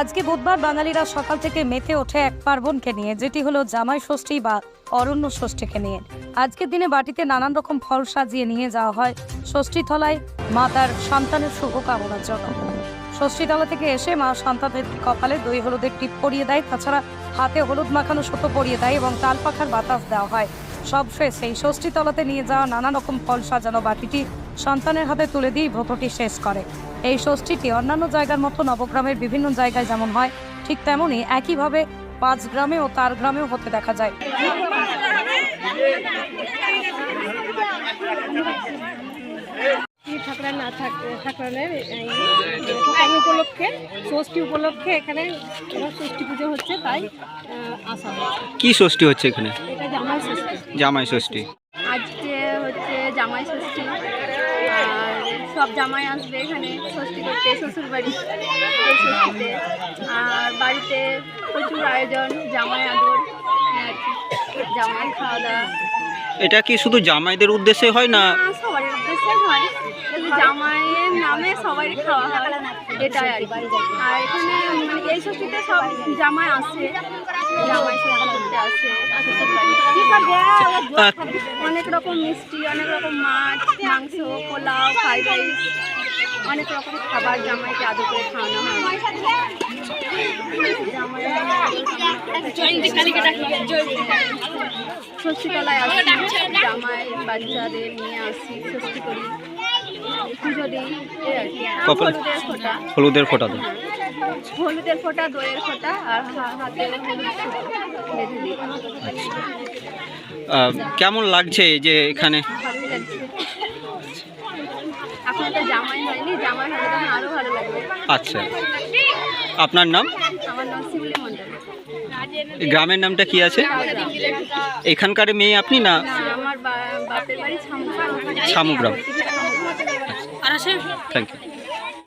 আজকে বুধবার বাঙালিরা সকাল থেকে মেতে ওঠে এক পার্বণকে নিয়ে, যেটি হলো জামাই ষষ্ঠী বা অরণ্য ষষ্ঠীকে নিয়ে। আজকের দিনে বাটিতে নানান রকম ফল সাজিয়ে নিয়ে যাওয়া হয় ষষ্ঠী তলায় মা তার সন্তানের শুভ কামনার জন্য ষষ্ঠীতলা থেকে এসে মা সন্তানের কপালে দই, হলুদের টিপ পরিয়ে দেয়। তাছাড়া হাতে হলুদ মাখানো সুতো পরিয়ে দেয় এবং তাল পাখার বাতাস দেওয়া হয়। সব শেষে এই ষষ্ঠীতলাতে নিয়ে যাওয়া নানা রকম ফল সাজানো বাটিটি সন্তানের হাতে তুলে দিয়ে ব্রতটি শেষ করে। এই ষষ্ঠীটি অন্যান্য জায়গার মতো নবগ্রামের বিভিন্ন জায়গায় যেমন হয় ঠিক তেমনই একইভাবে পাঁচ গ্রামে ও তার গ্রামেও হতে দেখা যায়। ঠাকুরানের উপলক্ষে ষষ্ঠী উপলক্ষে এখানে ষষ্ঠী পুজো হচ্ছে তাই আসা কি ষষ্ঠী হচ্ছে এখানে? জামাই ষষ্ঠী। জামাই ষষ্ঠী। আর সব জামাই আসবে এখানে ষষ্ঠী করতে শ্বশুর বাড়ি ষষ্ঠীতে। আর বাড়িতে প্রচুর আয়োজন জামাই আদর জামাই খাওয়া দাওয়া এটা কি শুধু জামাইদের উদ্দেশ্যে হয় না? সবার উদ্দেশ্যে হয়। জামাইয়ের নামে সবাই খাওয়া হয় এটাই আর আর এখানে মানে এই ষষ্ঠীতে সব জামাই আসে জামাই ষষ্ঠী করতে আসে। অনেক রকম মিষ্টি অনেক রকম মাছ মাংস পোলাও ফ্রাইড রাইস অনেক রকম খাবার জামাইকে আদর করে খাওয়ানো হয়। ষষ্ঠীতলায় আসি জামাই বাচ্চাদের নিয়ে আসি ষষ্ঠী করি। পুজো দিই আর কি। হলুদের ফোঁটা। হলুদের ফোঁটা হলুদের ফোঁটা দইয়ের ফোঁটা আর হাতে হলুদ বেঁধে দিই। কেমন লাগছে যে এখানে? আচ্ছা। আপনার নাম? গ্রামের নামটা কি আছে? এখানকার মেয়ে আপনি না? ছামুগ্রাম। Thank you